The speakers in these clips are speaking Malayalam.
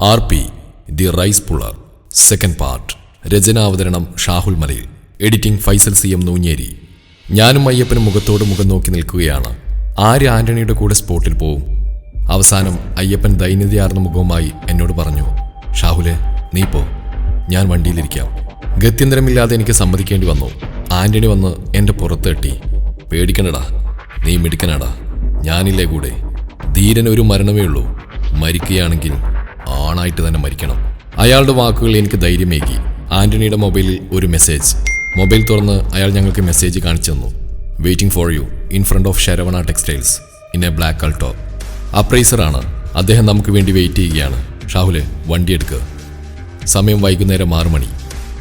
R P the rice puller second part രചനാവതരണം Shahul Malayil editing Faisal C M Noonjeri. ഞാനും അയ്യപ്പനും മുഖത്തോട് മുഖം നോക്കി നിൽക്കുകയാണ്. ആര് ആന്റണിയുടെ കൂടെ സ്പോട്ടിൽ പോവും. അവസാനം അയ്യപ്പൻ ദൈന്യതയാർന്ന മുഖവുമായി എന്നോട് പറഞ്ഞു ഷാഹുലെ നീ പോ. ഞാൻ വണ്ടിയിലിരിക്കാം. ഗത്യന്തരമില്ലാതെ എനിക്ക് സമ്മതിക്കേണ്ടി വന്നു. ആന്റണി വന്ന് എന്റെ പുറത്ത് തട്ടി പേടിക്കണടാ. നീ മിടുക്കനടാ. ഞാനില്ലേ കൂടെ? ധീരൻ ഒരു മരണമേ ഉള്ളൂ. മരിക്കുകയാണെങ്കിൽ ആണായിട്ട് തന്നെ മരിക്കണം. അയാളുടെ വാക്കുകൾ എനിക്ക് ധൈര്യമേകി. ആന്റണിയുടെ മൊബൈലിൽ ഒരു മെസ്സേജ്. മൊബൈൽ തുറന്ന് അയാൾ ഞങ്ങൾക്ക് മെസ്സേജ് കാണിച്ചു തന്നു. Waiting for you in front of Saravana textiles in a black Alto അപ്രൈസറാണ്. അദ്ദേഹം നമുക്ക് വേണ്ടി വെയിറ്റ് ചെയ്യുകയാണ്. ഷാഹുലെ വണ്ടി എടുക്കുക സമയം വൈകുന്നേരം ആറു മണി.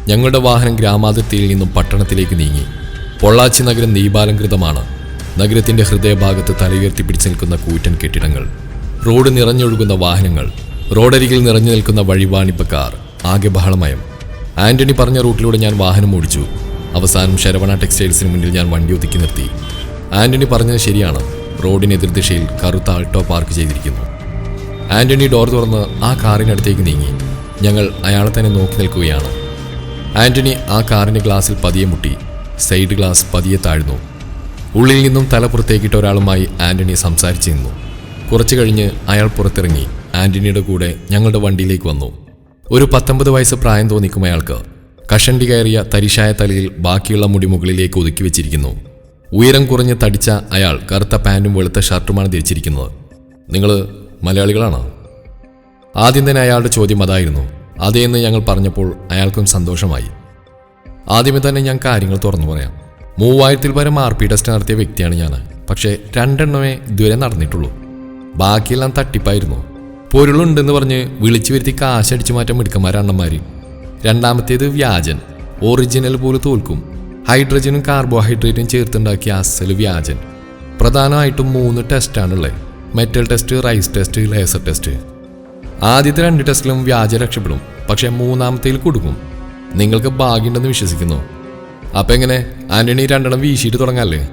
ഞങ്ങളുടെ വാഹനം ഗ്രാമാതിർത്തിയിൽ നിന്നും പട്ടണത്തിലേക്ക് നീങ്ങി. പൊള്ളാച്ചി നഗരം നീപാലംകൃതമാണ് നഗരത്തിന്റെ ഹൃദയഭാഗത്ത് തലയുയർത്തി പിടിച്ചു നിൽക്കുന്ന കൂറ്റൻ കെട്ടിടങ്ങൾ. റോഡ് നിറഞ്ഞൊഴുകുന്ന വാഹനങ്ങൾ. റോഡരികിൽ നിറഞ്ഞു നിൽക്കുന്ന വഴിവാണിപ്പക്കാർ. ആകെ ബഹളമയം. ആന്റണി പറഞ്ഞ റൂട്ടിലൂടെ ഞാൻ വാഹനം ഓടിച്ചു. അവസാനം ശരവണ ടെക്സ്റ്റൈൽസിന് മുന്നിൽ ഞാൻ വണ്ടി ഒതുക്കി നിർത്തി. ആന്റണി പറഞ്ഞത് ശരിയാണ്. റോഡിന് എതിർദിശയിൽ കറുത്ത ആൾട്ടോ പാർക്ക് ചെയ്തിരിക്കുന്നു. ആന്റണി ഡോർ തുറന്ന് ആ കാറിനടുത്തേക്ക് നീങ്ങി. ഞങ്ങൾ അയാളെ തന്നെ നോക്കി നിൽക്കുകയാണ്. ആന്റണി ആ കാറിന്റെ ഗ്ലാസിൽ പതിയെ മുട്ടി. സൈഡ് ഗ്ലാസ് പതിയെ താഴ്ന്നു. ഉള്ളിൽ നിന്നും തല പുറത്തേക്കിട്ട ഒരാളുമായി ആന്റണി സംസാരിച്ചു നിന്നു കുറച്ചു കഴിഞ്ഞ് അയാൾ പുറത്തിറങ്ങി. ആന്റണിയുടെ കൂടെ ഞങ്ങളുടെ വണ്ടിയിലേക്ക് വന്നു. ഒരു പത്തൊമ്പത് വയസ്സ് പ്രായം തോന്നിക്കും അയാൾക്ക്. കഷണ്ടി കയറിയ തരിശായ തലയിൽ ബാക്കിയുള്ള മുടി മുകളിലേക്ക് ഒതുക്കി വെച്ചിരിക്കുന്നു. ഉയരം കുറഞ്ഞ് തടിച്ച അയാൾ കറുത്ത പാന്റും വെളുത്ത ഷർട്ടുമാണ് ധരിച്ചിരിക്കുന്നത്. നിങ്ങൾ മലയാളികളാണോ? ആദ്യം തന്നെ അയാളുടെ ചോദ്യം അതായിരുന്നു. അതേന്ന് ഞങ്ങൾ പറഞ്ഞപ്പോൾ അയാൾക്കും സന്തോഷമായി. ആദ്യമേ തന്നെ ഞാൻ കാര്യങ്ങൾ തുറന്നു പറയാം. മൂവായിരത്തിൽ പരം ആർ പി ടെസ്റ്റ് നടത്തിയ വ്യക്തിയാണ് ഞാൻ പക്ഷേ രണ്ടെണ്ണമേ ഇതുവരെ നടന്നിട്ടുള്ളൂ. ബാക്കിയെല്ലാം തട്ടിപ്പായിരുന്നു. പൊരുളുണ്ടെന്ന് പറഞ്ഞ് വിളിച്ചു വരുത്തി കാശടിച്ചു മാറ്റാൻ മിടുക്കന്മാരണ്ണന്മാര് രണ്ടാമത്തേത് വ്യാജൻ. ഒറിജിനൽ പോലെ തോൽക്കും. ഹൈഡ്രജനും കാർബോഹൈഡ്രേറ്റും ചേർത്തുണ്ടാക്കിയ അസൽ വ്യാജൻ. പ്രധാനമായിട്ടും മൂന്ന് ടെസ്റ്റാണുള്ളത് metal test rice test laser test ആദ്യത്തെ രണ്ട് ടെസ്റ്റിലും വ്യാജ രക്ഷപ്പെടും. പക്ഷെ മൂന്നാമത്തേൽ കൊടുക്കും. നിങ്ങൾക്ക് ഭാഗ്യമുണ്ടെന്ന് വിശ്വസിക്കുന്നു. അപ്പം എങ്ങനെ? ആന്റണി രണ്ടെണ്ണം വീശിയിട്ട് തുടങ്ങാല്ലേ?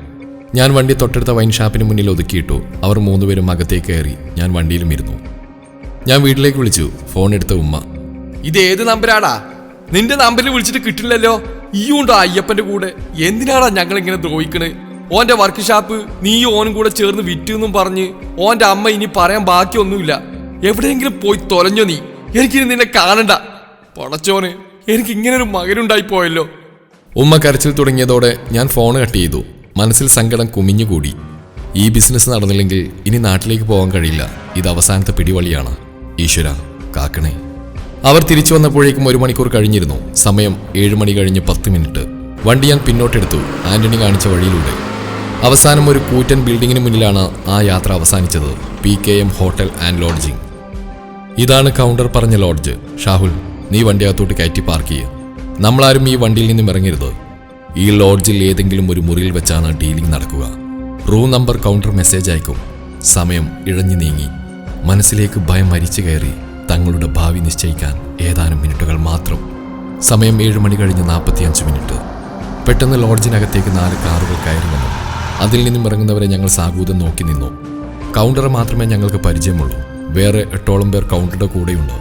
ഞാൻ വണ്ടി തൊട്ടടുത്ത വൈൻ ഷാപ്പിന് മുന്നിൽ ഒതുക്കിയിട്ടു. അവർ മൂന്നുപേരും അകത്തേക്ക് കയറി. ഞാൻ വണ്ടിയിലും ഇരുന്നു. ഞാൻ വീട്ടിലേക്ക് വിളിച്ചു. ഫോൺ എടുത്ത ഉമ്മ. ഇത് ഏത് നമ്പരാടാ? നിന്റെ നമ്പറിൽ വിളിച്ചിട്ട് കിട്ടില്ലല്ലോ. ഈയുണ്ടോ അയ്യപ്പന്റെ കൂടെ. എന്തിനാടാ ഞങ്ങൾ ഇങ്ങനെ ദ്രോഹിക്കണ്? ഓന്റെ വർക്ക് ഷാപ്പ് നീ ഓനും കൂടെ ചേർന്ന് വിറ്റെന്നും പറഞ്ഞ് ഓന്റെ അമ്മ ഇനി പറയാൻ ബാക്കിയൊന്നുമില്ല. എവിടെയെങ്കിലും പോയി തൊലഞ്ഞോ നീ. എനിക്കിനി നിന്നെ കാണണ്ട. പടച്ചോന് എനിക്ക് ഇങ്ങനെ ഒരു മകനുണ്ടായി പോയല്ലോ. ഉമ്മ കരച്ചിൽ തുടങ്ങിയതോടെ ഞാൻ ഫോൺ കട്ട് ചെയ്തു. മനസ്സിൽ സങ്കടം കുമിഞ്ഞുകൂടി. ഈ ബിസിനസ് നടന്നില്ലെങ്കിൽ ഇനി നാട്ടിലേക്ക് പോകാൻ കഴിയില്ല. ഇത് അവസാനത്തെ പിടിവളിയാണ്. ഈശ്വര കാക്കണേ. അവർ തിരിച്ചു വന്നപ്പോഴേക്കും ഒരു മണിക്കൂർ കഴിഞ്ഞിരുന്നു. സമയം ഏഴ് മണി കഴിഞ്ഞ് പത്ത് മിനിറ്റ്. വണ്ടി ഞാൻ പിന്നോട്ടെടുത്തു. ആന്റണി കാണിച്ച വഴിയിലൂടെ. അവസാനം ഒരു കൂറ്റൻ ബിൽഡിങ്ങിന് മുന്നിലാണ് ആ യാത്ര അവസാനിച്ചത്. P K M hotel and lodging ഇതാണ് കൗണ്ടർ പറഞ്ഞ ലോഡ്ജ്. ഷാഹുൽ നീ വണ്ടി അകത്തോട്ട് കയറ്റി പാർക്ക് ചെയ്യുക നമ്മളാരും ഈ വണ്ടിയിൽ നിന്നും ഇറങ്ങരുത്. ഈ ലോഡ്ജിൽ ഏതെങ്കിലും ഒരു മുറിയിൽ വെച്ചാണ് ഡീലിംഗ് നടക്കുക. റൂം നമ്പർ കൗണ്ടർ മെസ്സേജ് അയക്കും. സമയം ഇഴഞ്ഞു നീങ്ങി. മനസ്സിലേക്ക് ഭയം മരിച്ചു കയറി തങ്ങളുടെ ഭാവി നിശ്ചയിക്കാൻ ഏതാനും മിനിറ്റുകൾ മാത്രം. സമയം ഏഴ് മണി കഴിഞ്ഞ് നാൽപ്പത്തിയഞ്ച് മിനിറ്റ്. പെട്ടെന്ന് ലോഡ്ജിനകത്തേക്ക് നാല് കാറുകൾ കയറി വന്നു. അതിൽ നിന്നും ഇറങ്ങുന്നവരെ ഞങ്ങൾ സാഗൂതം നോക്കി നിന്നു. കൗണ്ടർ മാത്രമേ ഞങ്ങൾക്ക് പരിചയമുള്ളൂ. വേറെ എട്ടോളം പേർ കൗണ്ടറുടെ കൂടെയുണ്ട്.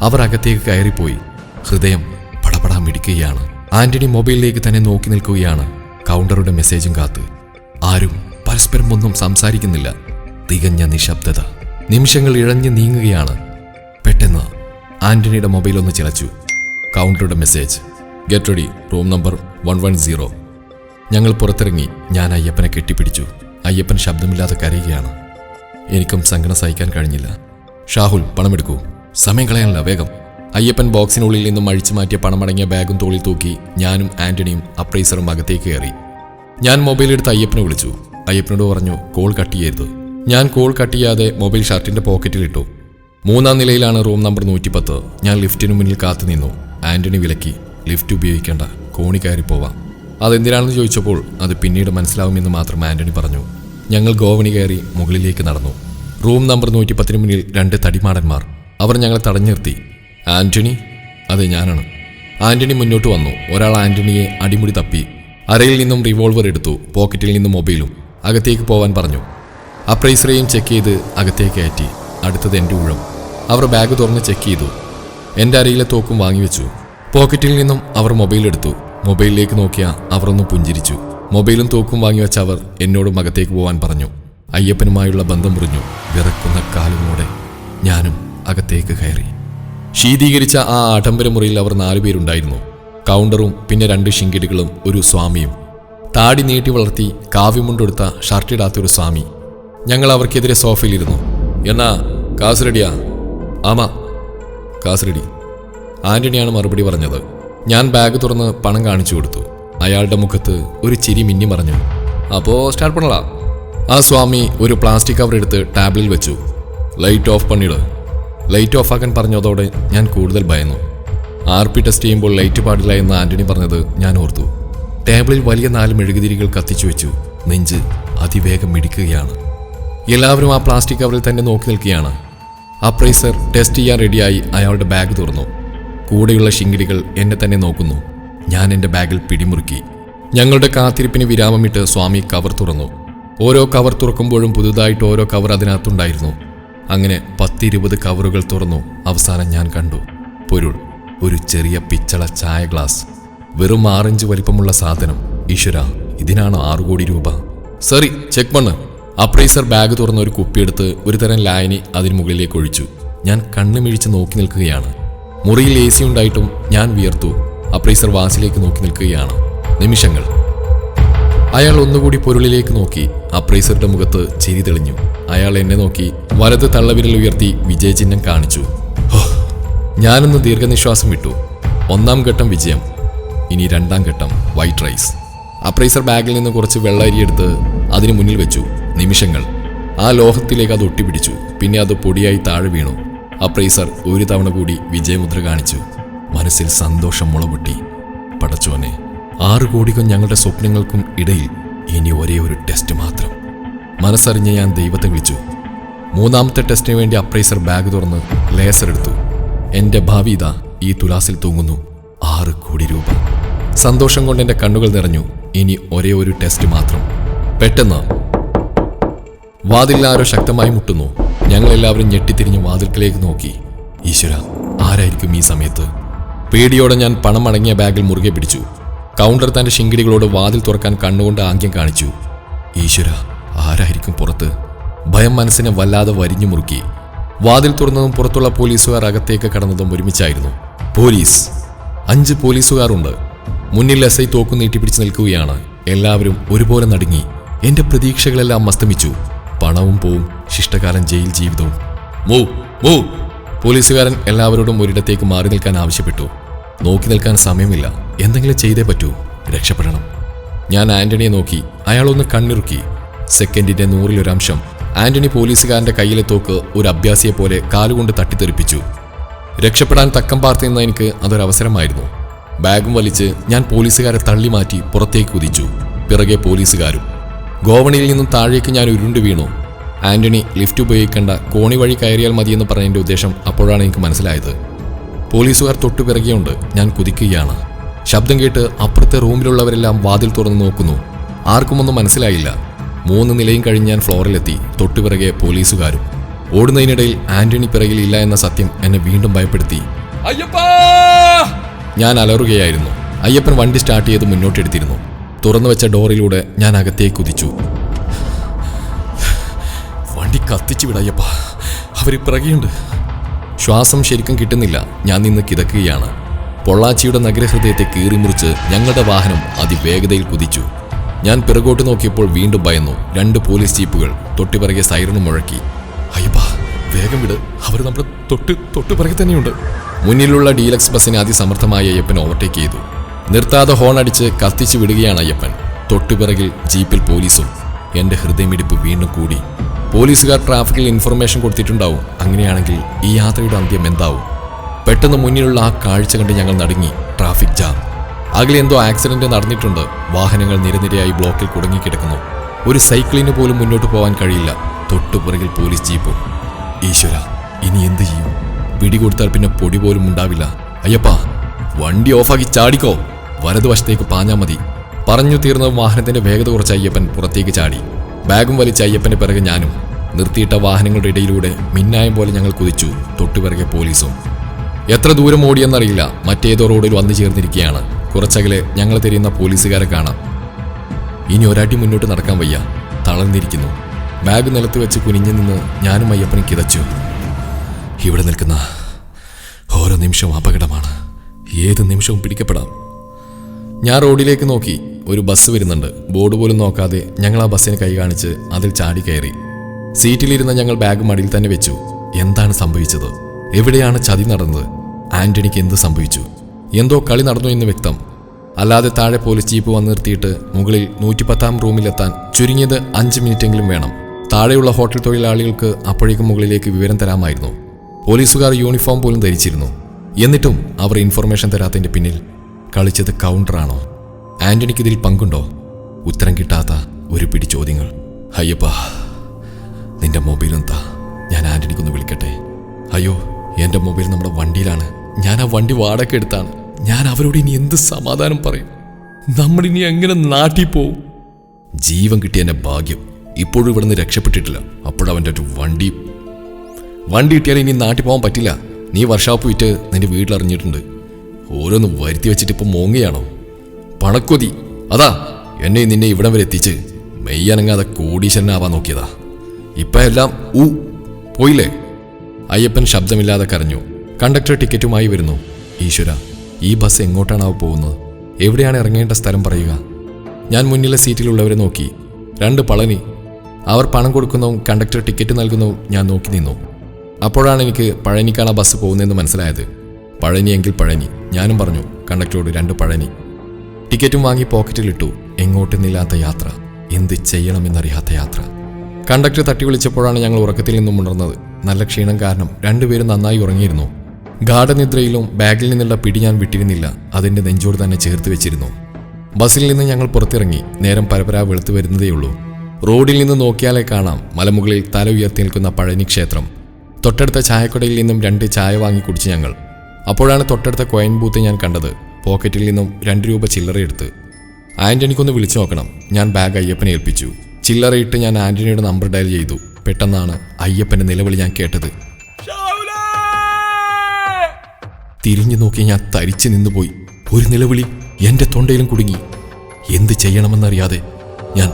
അവർ അകത്തേക്ക് കയറിപ്പോയി. ഹൃദയം പടപടാ മിടിക്കുകയാണ്. ആന്റണി മൊബൈലിലേക്ക് തന്നെ നോക്കി നിൽക്കുകയാണ്. കൗണ്ടറുടെ മെസ്സേജും കാത്ത്. ആരും പരസ്പരം ഒന്നും സംസാരിക്കുന്നില്ല. തികഞ്ഞ നിശബ്ദത. നിമിഷങ്ങൾ ഇഴഞ്ഞു നീങ്ങുകയാണ്. പെട്ടെന്ന് ആന്റണിയുടെ മൊബൈൽ ഒന്ന് ചിലച്ചു. കൗണ്ടറുടെ message. Get ready room number one one zero. ഞങ്ങൾ പുറത്തിറങ്ങി. ഞാൻ അയ്യപ്പനെ കെട്ടിപ്പിടിച്ചു. അയ്യപ്പൻ ശബ്ദമില്ലാതെ കരയുകയാണ്. എനിക്കും സങ്കടം സഹിക്കാൻ കഴിഞ്ഞില്ല. ഷാഹുൽ പണമെടുക്കൂ. സമയം കളയാനല്ല വേഗം. അയ്യപ്പൻ ബോക്സിനുള്ളിൽ നിന്നും അഴിച്ചു മാറ്റിയ പണമടങ്ങിയ ബാഗും തോളിൽ തൂക്കി ഞാനും ആന്റണിയും അപ്രൈസറും അകത്തേക്ക് കയറി. ഞാൻ മൊബൈൽ എടുത്ത് അയ്യപ്പനെ വിളിച്ചു. അയ്യപ്പനോട് പറഞ്ഞു കോൾ കട്ട് ചെയ്യരുത്. ഞാൻ കോൾ കട്ട് ചെയ്യാതെ മൊബൈൽ ഷർട്ടിന്റെ പോക്കറ്റിലിട്ടു മൂന്നാം നിലയിലാണ് റൂം നമ്പർ നൂറ്റിപ്പത്ത്. ഞാൻ ലിഫ്റ്റിനു മുന്നിൽ കാത്തു നിന്നു. ആന്റണി വിലക്കി ലിഫ്റ്റ് ഉപയോഗിക്കേണ്ട കോണി കയറി പോവാം. അതെന്തിനാണെന്ന് ചോദിച്ചപ്പോൾ അത് പിന്നീട് മനസ്സിലാവുമെന്ന് മാത്രം ആന്റണി പറഞ്ഞു. ഞങ്ങൾ ഗോവണി കയറി മുകളിലേക്ക് നടന്നു. റൂം നമ്പർ നൂറ്റിപ്പത്തിന് മുന്നിൽ രണ്ട് തടിമാടന്മാർ. അവർ ഞങ്ങളെ തടഞ്ഞു നിർത്തി. ആന്റണി? അതെ ഞാനാണ്. ആന്റണി മുന്നോട്ട് വന്നു. ഒരാൾ ആന്റണിയെ അടിമുടി തപ്പി അരയിൽ നിന്നും റിവോൾവർ എടുത്തു. പോക്കറ്റിൽ നിന്നും മൊബൈലും അകത്തേക്ക് പോവാൻ പറഞ്ഞു. അപ്രൈസറേയും ചെക്ക് ചെയ്ത് അകത്തേക്ക് കയറ്റി. അടുത്തത് എന്റെ ഊഴം. അവർ ബാഗ് തുറന്ന് ചെക്ക് ചെയ്തു. എന്റെ അരയിലെ തോക്കും വാങ്ങിവെച്ചു പോക്കറ്റിൽ നിന്നും അവർ മൊബൈൽ എടുത്തു. മൊബൈലിലേക്ക് നോക്കിയ അവർ ഒന്ന് പുഞ്ചിരിച്ചു. മൊബൈലും തോക്കും വാങ്ങിവെച്ച അവർ എന്നോടും അകത്തേക്ക് പോവാൻ പറഞ്ഞു. അയ്യപ്പനുമായുള്ള ബന്ധം മുറിഞ്ഞു. വിറക്കുന്ന കാലുകളോടെ ഞാനും അകത്തേക്ക് കയറി. ശീതീകരിച്ച ആ ആഡംബര മുറിയിൽ അവർ നാലുപേരുണ്ടായിരുന്നു കൗണ്ടറും പിന്നെ രണ്ട് ശിങ്കിടികളും ഒരു സ്വാമിയും. താടി നീട്ടി വളർത്തി കാവ്യമുണ്ടെടുത്ത ഷർട്ടിടാത്ത ഒരു സ്വാമി. ഞങ്ങൾ അവർക്കെതിരെ സോഫയിലിരുന്നു. എന്നാ കാസ് റെഡിയാ? ആമാ കാസ് റെഡി. ആന്റണിയാണ് മറുപടി പറഞ്ഞത്. ഞാൻ ബാഗ് തുറന്ന് പണം കാണിച്ചു കൊടുത്തു. അയാളുടെ മുഖത്ത് ഒരു ചിരി മിന്നി പറഞ്ഞു അപ്പോ സ്റ്റാർട്ട് പണലാ? ആ സ്വാമി ഒരു പ്ലാസ്റ്റിക് കവർ എടുത്ത് ടാബ്ലിൽ വെച്ചു. ലൈറ്റ് ഓഫ് പണിയിട് ലൈറ്റ് ഓഫ് ആക്കാൻ പറഞ്ഞതോടെ ഞാൻ കൂടുതൽ ഭയന്നു. ആർ പി ടെസ്റ്റ് ചെയ്യുമ്പോൾ ലൈറ്റ് പാടില്ല എന്ന് ആന്റണി പറഞ്ഞത് ഞാൻ ഓർത്തു. ടേബിളിൽ വലിയ നാല് മെഴുകുതിരികൾ കത്തിച്ചു വെച്ചു. നെഞ്ച് അതിവേഗം മിടിക്കുകയാണ്. എല്ലാവരും ആ പ്ലാസ്റ്റിക് കവറിൽ തന്നെ നോക്കി നിൽക്കുകയാണ്. അപ്രൈസർ ടെസ്റ്റ് ചെയ്യാൻ റെഡിയായി അയാളുടെ ബാഗ് തുറന്നു. കൂടെയുള്ള ശിങ്കിടികൾ എന്നെ തന്നെ നോക്കുന്നു. ഞാൻ എന്റെ ബാഗിൽ പിടിമുറുക്കി. ഞങ്ങളുടെ കാത്തിരിപ്പിന് വിരാമമിട്ട് സ്വാമി കവർ തുറന്നു. ഓരോ കവർ തുറക്കുമ്പോഴും പുതുതായിട്ട് ഓരോ കവർ അതിനകത്തുണ്ടായിരുന്നു. അങ്ങനെ പത്തിരുപത് കവറുകൾ തുറന്നു അവസാനം ഞാൻ കണ്ടു. പൊരുൾ ഒരു ചെറിയ പിച്ചള ചായ ഗ്ലാസ്. വെറും ആറഞ്ച് വലിപ്പമുള്ള സാധനം. ഈശ്വര ഇതിനാണ് ആറു കോടി രൂപ? സറി ചെക്ക് മണ്ണ്. അപ്രൈസർ ബാഗ് തുറന്ന ഒരു കുപ്പിയെടുത്ത് ഒരു തരം ലായനി അതിന് മുകളിലേക്ക് ഒഴിച്ചു. ഞാൻ കണ്ണുമിഴിച്ച് നോക്കി നിൽക്കുകയാണ്. മുറിയിൽ എ സി ഉണ്ടായിട്ടും ഞാൻ വിയർത്തു. അപ്രൈസർ വാസിലേക്ക് നോക്കി നിൽക്കുകയാണ്. നിമിഷങ്ങൾ. അയാൾ ഒന്നുകൂടി പൊരുളിലേക്ക് നോക്കി. അപ്രൈസറുടെ മുഖത്ത് ചിരി തെളിഞ്ഞു. അയാൾ എന്നെ നോക്കി വലത് തള്ളവിരൽ ഉയർത്തി വിജയചിഹ്നം കാണിച്ചു. ഞാനൊന്ന് ദീർഘനിശ്വാസം വിട്ടു. ഒന്നാം ഘട്ടം വിജയം ഇനി രണ്ടാം ഘട്ടം വൈറ്റ് റൈസ്. അപ്രൈസർ ബാഗിൽ നിന്ന് കുറച്ച് വെള്ളരിയെടുത്ത് അതിന് മുന്നിൽ വെച്ചു. നിമിഷങ്ങൾ. ആ ലോഹത്തിലേക്ക് അത് ഒട്ടിപ്പിടിച്ചു. പിന്നെ അത് പൊടിയായി താഴെ വീണു. അപ്രൈസർ ഒരു തവണ കൂടി വിജയമുദ്ര കാണിച്ചു. മനസ്സിൽ സന്തോഷം മുളപൊട്ടി. പടച്ചോനെ. ആറ് കോടിക്കും ഞങ്ങളുടെ സ്വപ്നങ്ങൾക്കും ഇടയിൽ ഇനി ഒരേ ഒരു ടെസ്റ്റ് മാത്രം. മനസ്സറിഞ്ഞ് ഞാൻ ദൈവത്തെ വിളിച്ചു. മൂന്നാമത്തെ ടെസ്റ്റിന് വേണ്ടി അപ്രൈസർ ബാഗ് തുറന്ന് ലേസർ എടുത്തു. എന്റെ ഭാവി ഇതാ ഈ തുലാസിൽ തൂങ്ങുന്നു. ആറ് കോടി രൂപ. സന്തോഷം കൊണ്ട് എന്റെ കണ്ണുകൾ നിറഞ്ഞു. ഇനി ഒരേ ഒരു ടെസ്റ്റ് മാത്രം. പെട്ടെന്ന്. വാതിലിൽ ആരോ ശക്തമായി മുട്ടുന്നു. ഞങ്ങൾ എല്ലാവരും ഞെട്ടിത്തിരിഞ്ഞ് വാതിൽക്കിലേക്ക് നോക്കി. ഈശ്വര ആരായിരിക്കും ഈ സമയത്ത്? പേടിയോടെ ഞാൻ പണം അടങ്ങിയ ബാഗിൽ മുറുകെ പിടിച്ചു. കൗണ്ടർ തന്റെ ശിങ്കിടികളോട് വാതിൽ തുറക്കാൻ കണ്ണുകൊണ്ട് ആംഗ്യം കാണിച്ചു. ഈശ്വര ആരായിരിക്കും പുറത്ത്? ഭയം മനസ്സിനെ വല്ലാതെ വരിഞ്ഞു മുറുക്കി. വാതിൽ തുറന്നതും പുറത്തുള്ള പോലീസുകാർ അകത്തേക്ക് കടന്നതും ഒരുമിച്ചായിരുന്നു. പോലീസ് അഞ്ച് പോലീസുകാരുണ്ട്. മുന്നിൽ എസ് ഐ തോക്കു നീട്ടിപ്പിടിച്ച് നിൽക്കുകയാണ്. എല്ലാവരും ഒരുപോലെ നടുങ്ങി. എന്റെ പ്രതീക്ഷകളെല്ലാം അസ്തമിച്ചു. പണവും പോവും ശിഷ്ടകാലം ജയിൽ ജീവിതവും. മൂ മൂ. പോലീസുകാരൻ എല്ലാവരോടും ഒരിടത്തേക്ക് മാറി നിൽക്കാൻ ആവശ്യപ്പെട്ടു. നോക്കി നിൽക്കാൻ സമയമില്ല. എന്തെങ്കിലും ചെയ്തേ പറ്റൂ. രക്ഷപ്പെടണം. ഞാൻ ആന്റണിയെ നോക്കി. അയാളൊന്ന് കണ്ണിറുക്കി. സെക്കൻഡിന്റെ നൂറിലൊരംശം ആന്റണി പോലീസുകാരന്റെ കയ്യിലെ തോക്ക് ഒരു അഭ്യാസിയെ പോലെ കാലുകൊണ്ട് തട്ടിത്തെറിപ്പിച്ചു. രക്ഷപ്പെടാൻ തക്കം പാർത്തിരുന്ന എനിക്ക് അതൊരവസരമായിരുന്നു. ബാഗും വലിച്ച് ഞാൻ പോലീസുകാരെ തള്ളി മാറ്റി പുറത്തേക്ക് കുതിച്ചു. പിറകെ പോലീസുകാരും. ഗോവണിയിൽ നിന്നും താഴേക്ക് ഞാൻ ഉരുണ്ടു വീണു. ആന്റണി ലിഫ്റ്റ് ഉപയോഗിക്കേണ്ട കോണി വഴി കയറിയാൽ മതിയെന്ന് പറഞ്ഞതിന്റെ ഉദ്ദേശം അപ്പോഴാണ് എനിക്ക് മനസ്സിലായത്. പോലീസുകാർ തൊട്ടു പിറകെയുണ്ട്. ഞാൻ കുതിക്കുകയാണ്. ശബ്ദം കേട്ട് അപ്പുറത്തെ റൂമിലുള്ളവരെല്ലാം വാതിൽ തുറന്നു നോക്കുന്നു. ആർക്കുമൊന്നും മനസ്സിലായില്ല. മൂന്ന് നിലയും കഴിഞ്ഞ് ഞാൻ ഫ്ലോറിലെത്തി. തൊട്ടുപിറകെ പോലീസുകാരും. ഓടുന്നതിനിടയിൽ ആന്റണി പിറകിൽ ഇല്ല എന്ന സത്യം എന്നെ വീണ്ടും ഭയപ്പെടുത്തി. അയ്യപ്പാ! ഞാൻ അലറുകയായിരുന്നു. അയ്യപ്പൻ വണ്ടി സ്റ്റാർട്ട് ചെയ്ത് മുന്നോട്ടെടുത്തിരുന്നു തുറന്നു വെച്ച ഡോറിലൂടെ ഞാൻ അകത്തേക്ക് കുതിച്ചു. വണ്ടി കത്തിച്ചു വിടയ്യപ്പ അവർ പിറകെയുണ്ട്. ശ്വാസം ശരിക്കും കിട്ടുന്നില്ല. ഞാൻ നിന്ന് കിതക്കുകയാണ്. പൊള്ളാച്ചിയുടെ നഗരഹൃദയത്തെ കീറിമുറിച്ച് ഞങ്ങളുടെ വാഹനം അതിവേഗതയിൽ കുതിച്ചു. ഞാൻ പിറകോട്ട് നോക്കിയപ്പോൾ വീണ്ടും ഭയന്നു. രണ്ട് പോലീസ് ജീപ്പുകൾ തൊട്ടുപിറകെ സൈറണും മുഴക്കി. അയ്യപ്പാ വേഗം വിട്. അവർ നമ്മുടെ തൊട്ട് തൊട്ടുപിറകെ തന്നെയുണ്ട്. മുന്നിലുള്ള ഡീലക്സ് ബസ്സിനെ അതിസമർത്ഥമായി അയ്യപ്പൻ ഓവർടേക്ക് ചെയ്തു. നിർത്താതെ ഹോൺ അടിച്ച് കത്തിച്ചു വിടുകയാണ് അയ്യപ്പൻ. തൊട്ടുപിറകിൽ ജീപ്പിൽ പോലീസും. എന്റെ ഹൃദയമിടിപ്പ് വീണ്ടും കൂടി. പോലീസുകാർ ട്രാഫിക്കിൽ ഇൻഫർമേഷൻ കൊടുത്തിട്ടുണ്ടാവും. അങ്ങനെയാണെങ്കിൽ ഈ യാത്രയുടെ അന്ത്യം എന്താവും? പെട്ടെന്ന് മുന്നിലുള്ള ആ കാഴ്ച കണ്ട് ഞങ്ങൾ നടുങ്ങി. Traffic jam. അകലെ എന്തോ ആക്സിഡന്റ് നടന്നിട്ടുണ്ട്. വാഹനങ്ങൾ നിരനിരയായി ബ്ലോക്കിൽ കുടുങ്ങിക്കിടക്കുന്നു. ഒരു സൈക്കിളിന് പോലും മുന്നോട്ട് പോകാൻ കഴിയില്ല. തൊട്ടുപിറകിൽ പോലീസ് ജീപ്പ്. ഈശ്വര ഇനി എന്ത് ചെയ്യും? പിടികൊടുത്താൽ പിന്നെ പൊടി പോലും ഉണ്ടാവില്ല. അയ്യപ്പ വണ്ടി ഓഫാക്കി ചാടിക്കോ? വലതുവശത്തേക്ക് പാഞ്ഞാൽ മതി. പറഞ്ഞു തീർന്ന വാഹനത്തിന്റെ വേഗത കുറച്ച് അയ്യപ്പൻ പുറത്തേക്ക് ചാടി. ബാഗും വലിച്ച അയ്യപ്പന്റെ പിറകെ ഞാനും. നിർത്തിയിട്ട വാഹനങ്ങളുടെ ഇടയിലൂടെ മിന്നായം പോലെ ഞങ്ങൾ കുതിച്ചു. തൊട്ടുപിറകെ പോലീസും. എത്ര ദൂരം ഓടിയെന്നറിയില്ല. മറ്റേതോ റോഡിൽ വന്നു ചേർന്നിരിക്കുകയാണ്. കുറച്ചകലെ ഞങ്ങൾ തിരിയുന്ന പോലീസുകാരെ കാണാം. ഇനി ഒരാട്ടി മുന്നോട്ട് നടക്കാൻ വയ്യ. തളർന്നിരിക്കുന്നു. ബാഗ് നിലത്ത് വെച്ച് കുനിഞ്ഞു നിന്ന് ഞാനും അയ്യപ്പനും കിതച്ചു. ഇവിടെ നിൽക്കുന്ന ഓരോ നിമിഷവും അപകടമാണ്. ഏത് നിമിഷവും പിടിക്കപ്പെടാം. ഞാൻ റോഡിലേക്ക് നോക്കി. ഒരു ബസ് വരുന്നുണ്ട്. ബോർഡ് പോലും നോക്കാതെ ഞങ്ങൾ ആ ബസ്സിന് കൈ കാണിച്ച് അതിൽ ചാടി കയറി. സീറ്റിലിരുന്ന ഞങ്ങൾ ബാഗ് മടിയിൽ തന്നെ വെച്ചു. എന്താണ് സംഭവിച്ചത്? എവിടെയാണ് ചതി നടന്നത്? ആന്റണിക്ക് എന്ത് സംഭവിച്ചു? എന്തോ കളി നടന്നു എന്ന് വ്യക്തം. അല്ലാതെ താഴെ പോലീസ് ജീപ്പ് വന്ന് നിർത്തിയിട്ട് മുകളിൽ നൂറ്റിപ്പത്താം റൂമിലെത്താൻ ചുരുങ്ങിയത് അഞ്ച് മിനിറ്റെങ്കിലും വേണം. താഴെയുള്ള ഹോട്ടൽ തൊഴിലാളികൾക്ക് അപ്പോഴേക്കും മുകളിലേക്ക് വിവരം തരാമായിരുന്നു. പോലീസുകാർ യൂണിഫോം പോലും ധരിച്ചിരുന്നു. എന്നിട്ടും അവർ ഇൻഫർമേഷൻ തരാത്തതിന്റെ പിന്നിൽ കളിച്ചത് കൗണ്ടറാണോ? ആന്റണിക്ക് ഇതിൽ പങ്കുണ്ടോ? ഉത്തരം കിട്ടാത്ത ഒരു പിടി ചോദ്യങ്ങൾ. അയ്യപ്പാ നിന്റെ എന്താ? ഞാൻ ആന്റണിക്കൊന്ന് വിളിക്കട്ടെ. അയ്യോ എന്റെ മൊബൈൽ നമ്മുടെ വണ്ടിയിലാണ്. ഞാൻ ആ വണ്ടി വാടക എടുത്താണ്. ഞാൻ അവരോട് ഇനി എന്ത് സമാധാനം പറയും? നമ്മളിനി എങ്ങനെ നാട്ടിൽ പോവും? ജീവൻ കിട്ടിയ എന്റെ ഭാഗ്യം ഇപ്പോഴും ഇവിടുന്ന് രക്ഷപ്പെട്ടിട്ടില്ല. അപ്പോഴവന്റെ ഒരു വണ്ടി. വണ്ടി കിട്ടിയാൽ ഇനി നാട്ടിൽ പോകാൻ പറ്റില്ല. നീ വർഷാപ്പ് വിറ്റ് നിന്റെ വീട്ടിലറിഞ്ഞിട്ടുണ്ട് ഓരോന്ന് വരുത്തി വെച്ചിട്ട് ഇപ്പം മോങ്ങയാണോ പണക്കൊതി. അതാ എന്നെ നിന്നെ ഇവിടം വരെ എത്തിച്ച് മെയ്യനങ്ങാതെ കോടീശ്വരനാവാൻ നോക്കിയതാ. ഇപ്പം എല്ലാം ഊ. പോയില്ലേ? അയ്യപ്പൻ ശബ്ദമില്ലാതെ കരഞ്ഞു. കണ്ടക്ടർ ടിക്കറ്റുമായി വരുന്നു. ഈശ്വര ഈ ബസ് എങ്ങോട്ടാണാവോ പോകുന്നത്? എവിടെയാണ് ഇറങ്ങേണ്ട സ്ഥലം പറയുക? ഞാൻ മുന്നിലെ സീറ്റിലുള്ളവരെ നോക്കി. രണ്ട് പളനി. അവർ പണം കൊടുക്കുന്നതും കണ്ടക്ടർ ടിക്കറ്റ് നൽകുന്നതും ഞാൻ നോക്കി നിന്നു. അപ്പോഴാണ് എനിക്ക് പഴനിക്കാണ് ബസ് പോകുന്നതെന്ന് മനസ്സിലായത്. പഴനിയെങ്കിൽ പഴനി. ഞാനും പറഞ്ഞു കണ്ടക്ടറോട് രണ്ട് പഴനി. ടിക്കറ്റും വാങ്ങി പോക്കറ്റിലിട്ടു. എങ്ങോട്ടെന്നില്ലാത്ത യാത്ര. എന്ത് ചെയ്യണമെന്നറിയാത്ത യാത്ര. കണ്ടക്ടർ തട്ടി വിളിച്ചപ്പോഴാണ് ഞങ്ങൾ ഉറക്കത്തിൽ നിന്നും ഉണർന്നത്. നല്ല ക്ഷീണം കാരണം രണ്ടുപേരും നന്നായി ഉറങ്ങിയിരുന്നു. ഗാഠനിദ്രയിലും ബാഗിൽ നിന്നുള്ള പിടി ഞാൻ വിട്ടിരുന്നില്ല. അതിന്റെ നെഞ്ചോട് തന്നെ ചേർത്ത് വെച്ചിരുന്നു. ബസ്സിൽ നിന്ന് ഞങ്ങൾ പുറത്തിറങ്ങി. നേരം പരപരാ വെളുത്തു വരുന്നതേയുള്ളൂ. റോഡിൽ നിന്ന് നോക്കിയാലേ കാണാം മലമുകളിൽ തല ഉയർത്തി നിൽക്കുന്ന പഴനി ക്ഷേത്രം. തൊട്ടടുത്ത ചായക്കടയിൽ നിന്നും രണ്ട് ചായ വാങ്ങി കുടിച്ച് ഞങ്ങൾ. അപ്പോഴാണ് തൊട്ടടുത്ത കോയിൻ ബൂത്ത് ഞാൻ കണ്ടത്. പോക്കറ്റിൽ നിന്നും രണ്ട് രൂപ ചില്ലറയെടുത്ത് ആന്റണിക്കൊന്ന് വിളിച്ചു നോക്കണം. ഞാൻ ബാഗ് അയ്യപ്പനെ ഏൽപ്പിച്ചു. ചില്ലറയിട്ട് ഞാൻ ആന്റണിയുടെ നമ്പർ ഡയൽ ചെയ്തു. പെട്ടെന്നാണ് അയ്യപ്പന്റെ നിലവിളി ഞാൻ കേട്ടത്. തിരിഞ്ഞു നോക്കി ഞാൻ തരിച്ചു നിന്നുപോയി. ഒരു നിലവിളി എന്റെ തൊണ്ടയിലും കുടുങ്ങി. എന്ത് ചെയ്യണമെന്നറിയാതെ ഞാൻ